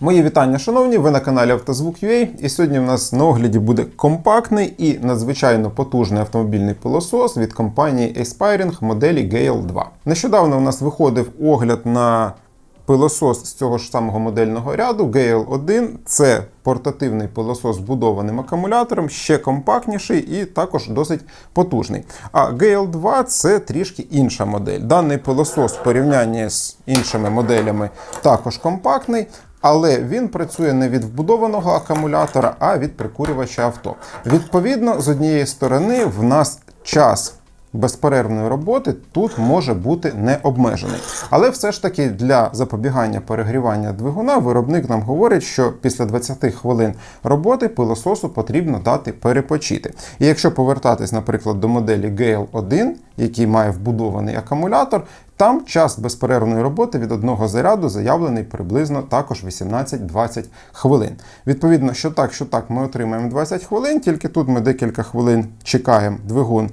Мої вітання, шановні, ви на каналі Автозвук.ua і сьогодні в нас на огляді буде компактний і надзвичайно потужний автомобільний пилосос від компанії Aspiring моделі Gale 2. Нещодавно у нас виходив огляд на пилосос з цього ж самого модельного ряду Gale 1. Це портативний пилосос з будованим акумулятором, ще компактніший і також досить потужний. А Gale 2 це трішки інша модель. Даний пилосос в порівнянні з іншими моделями також компактний. Але він працює не від вбудованого акумулятора, а від прикурювача авто. Відповідно, з однієї сторони, в нас час безперервної роботи тут може бути не обмежений. Але все ж таки для запобігання перегрівання двигуна виробник нам говорить, що після 20 хвилин роботи пилососу потрібно дати перепочити. І якщо повертатись, наприклад, до моделі Gale 1, який має вбудований акумулятор, там час безперервної роботи від одного заряду заявлений приблизно також 18-20 хвилин. Відповідно, що так, що так, ми отримаємо 20 хвилин, тільки тут ми декілька хвилин чекаємо двигун.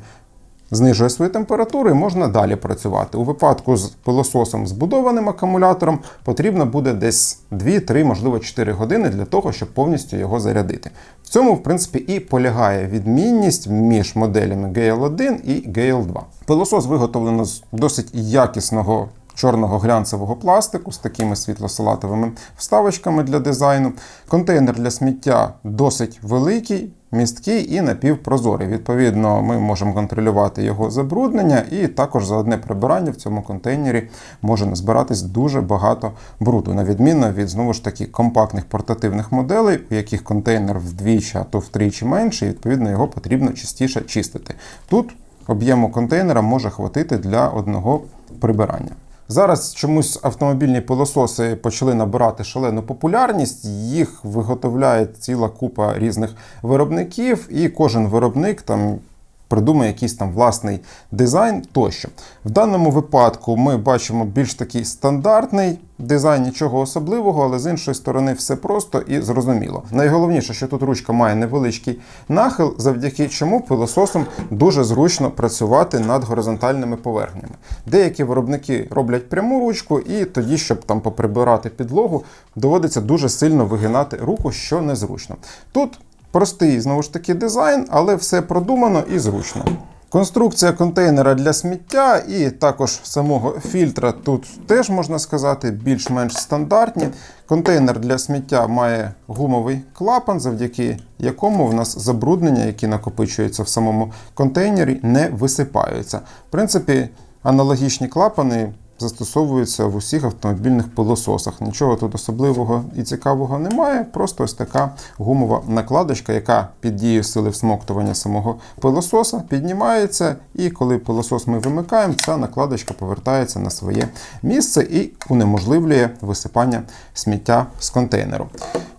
Знижує свою температуру і можна далі працювати. У випадку з пилососом збудованим акумулятором потрібно буде десь 2-3, можливо 4 години для того, щоб повністю його зарядити. В цьому, в принципі, і полягає відмінність між моделями GL1 і GL2. Пилосос виготовлено з досить якісного чорного глянцевого пластику з такими світло-салатовими вставочками для дизайну. Контейнер для сміття досить великий, місткий і напівпрозорий. Відповідно, ми можемо контролювати його забруднення, і також за одне прибирання в цьому контейнері може назбиратись дуже багато бруду, на відміну від знову ж таки компактних портативних моделей, у яких контейнер вдвічі, а то втричі менший, і відповідно його потрібно частіше чистити. Тут об'єму контейнера може хватити для одного прибирання. Зараз чомусь автомобільні пилососи почали набирати шалену популярність. Їх виготовляє ціла купа різних виробників, і кожен виробник там. Придумає якийсь там власний дизайн тощо. В даному випадку ми бачимо більш такий стандартний дизайн, нічого особливого, але з іншої сторони все просто і зрозуміло. Найголовніше, що тут ручка має невеличкий нахил, завдяки чому пилососом дуже зручно працювати над горизонтальними поверхнями. Деякі виробники роблять пряму ручку, і тоді, щоб там поприбирати підлогу, доводиться дуже сильно вигинати руку, що незручно. Тут Простий, знову ж таки, дизайн, але все продумано і зручно. Конструкція контейнера для сміття і також самого фільтра тут теж можна сказати більш-менш стандартні. Контейнер для сміття має гумовий клапан, завдяки якому в нас забруднення, які накопичуються в самому контейнері, не висипаються. В принципі, аналогічні клапани застосовуються в усіх автомобільних пилососах. Нічого тут особливого і цікавого немає. Просто ось така гумова накладочка, яка під дією сили всмоктування самого пилососа піднімається, і коли пилосос ми вимикаємо, ця накладочка повертається на своє місце і унеможливлює висипання сміття з контейнеру.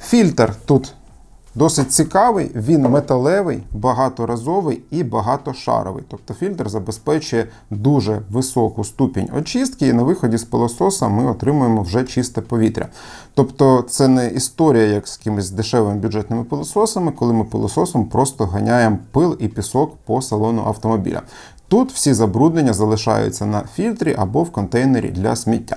Фільтр тут Досить цікавий, він металевий, багаторазовий і багатошаровий. Тобто фільтр забезпечує дуже високу ступінь очистки, і на виході з пилососа ми отримуємо вже чисте повітря. Тобто це не історія, як з якимись дешевими бюджетними пилососами, коли ми пилососом просто ганяємо пил і пісок по салону автомобіля. Тут всі забруднення залишаються на фільтрі або в контейнері для сміття.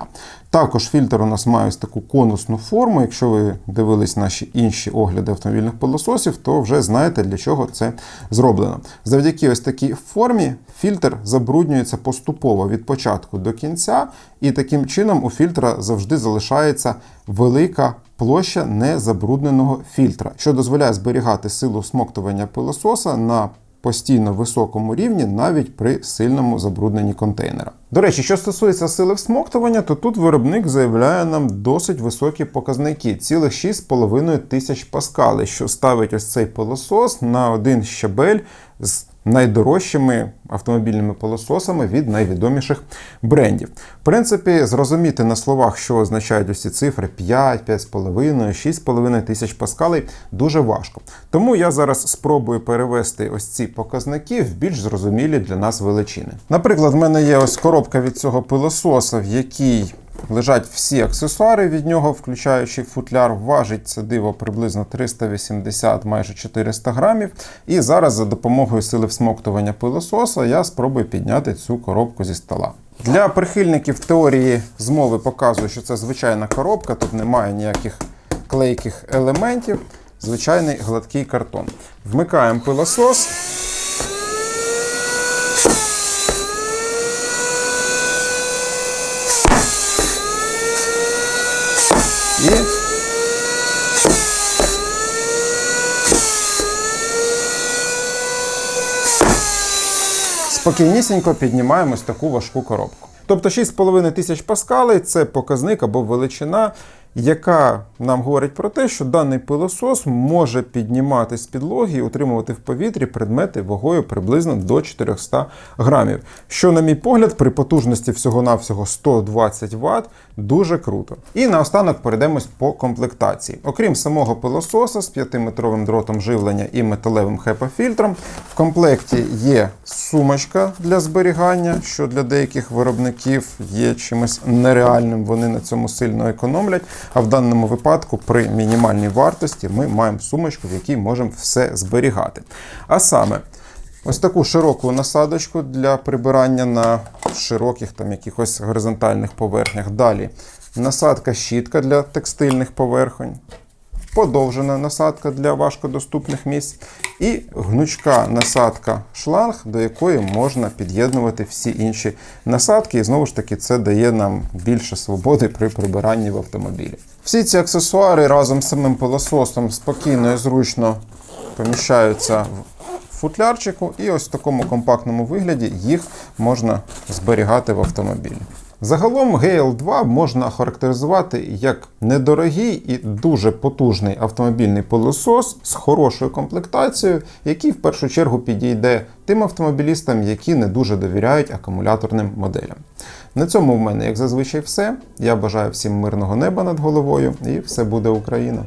Також фільтр у нас має ось таку конусну форму. Якщо ви дивились наші інші огляди автомобільних пилососів, то вже знаєте, для чого це зроблено. Завдяки ось такій формі фільтр забруднюється поступово від початку до кінця, і таким чином у фільтра завжди залишається велика площа незабрудненого фільтра, що дозволяє зберігати силу смоктування пилососа на постійно високому рівні навіть при сильному забрудненні контейнера. До речі, що стосується сили всмоктування, то тут виробник заявляє нам досить високі показники цілих 6,5 тисяч паскалей, що ставить ось цей пилосос на один щабель з найдорожчими автомобільними пилососами від найвідоміших брендів. В принципі, зрозуміти на словах, що означають ці цифри 5, 5,5, 6,5 тисяч паскалей, дуже важко. Тому я зараз спробую перевести ось ці показники в більш зрозумілі для нас величини. Наприклад, в мене є ось коробка від цього пилососа, в якій Лежать всі аксесуари від нього, включаючи футляр, важить це диво приблизно 380 майже 400 грамів. І зараз за допомогою сили всмоктування пилососа я спробую підняти цю коробку зі стола. Для прихильників теорії змови показую, що це звичайна коробка, тут немає ніяких клейких елементів, звичайний гладкий картон. Вмикаємо пилосос. Спокійнісінько піднімаємо ось таку важку коробку. Тобто 6,5 тисяч паскалей це показник або величина, яка нам говорить про те, що даний пилосос може піднімати з підлоги і утримувати в повітрі предмети вагою приблизно до 400 грамів. Що, на мій погляд, при потужності всього-навсього 120 Вт дуже круто. І наостанок перейдемось по комплектації. Окрім самого пилососа з 5-метровим дротом живлення і металевим HEPA-фільтром, в комплекті є сумочка для зберігання, що для деяких виробників є чимось нереальним. Вони на цьому сильно економлять. А в даному випадку при мінімальній вартості ми маємо сумочку, в якій можемо все зберігати. А саме. Ось таку широку насадочку для прибирання на широких там якихось горизонтальних поверхнях. Далі насадка щітка для текстильних поверхонь, подовжена насадка для важкодоступних місць і гнучка насадка шланг, до якої можна під'єднувати всі інші насадки. І знову ж таки, це дає нам більше свободи при прибиранні в автомобілі. Всі ці аксесуари разом з самим пилососом спокійно і зручно поміщаються в футлярчику, і ось в такому компактному вигляді їх можна зберігати в автомобілі. Загалом GL2 можна охарактеризувати як недорогий і дуже потужний автомобільний пилосос з хорошою комплектацією, який в першу чергу підійде тим автомобілістам, які не дуже довіряють акумуляторним моделям. На цьому в мене, як зазвичай, все. Я бажаю всім мирного неба над головою, і все буде Україна!